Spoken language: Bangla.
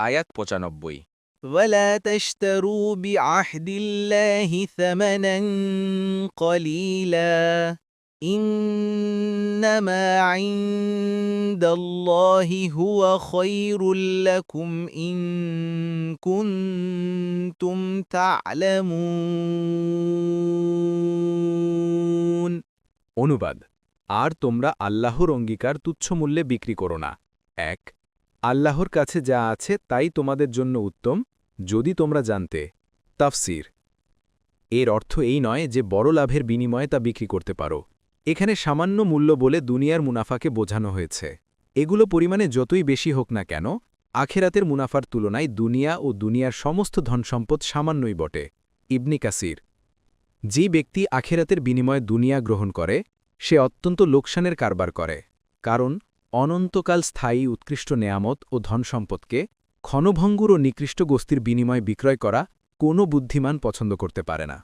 আয়াত পঁচানব্বই ولا تشتروا بعهد الله ثمنا قليلا انما عند الله هو خير لكم ان كنتم تعلمون অনুবাদ আর তোমরা আল্লাহর অঙ্গীকার তুচ্ছ মূল্যে বিক্রি করো না এক আল্লাহর কাছে যা আছে তাই তোমাদের জন্য উত্তম, যদি তোমরা জানতে। তাফসির। এর অর্থ এই নয় যে বড় লাভের বিনিময়ে তা বিক্রি করতে পারো। এখানে সামান্য মূল্য বলে দুনিয়ার মুনাফাকে বোঝানো হয়েছে। এগুলো পরিমাণে যতই বেশি হোক না কেন, আখেরাতের মুনাফার তুলনায় দুনিয়া ও দুনিয়ার সমস্ত ধনসম্পদ সামান্যই বটে। ইবনি কাসির। যে ব্যক্তি আখেরাতের বিনিময়ে দুনিয়া গ্রহণ করে, সে অত্যন্ত লোকসানের কারবার করে। কারণ অনন্তকাল স্থায়ী উৎকৃষ্ট নেয়ামত ও ধনসম্পদকে ক্ষণভঙ্গুর ও নিকৃষ্ট গোস্তির বিনিময়ে বিক্রয় করা কোনো বুদ্ধিমান পছন্দ করতে পারে না।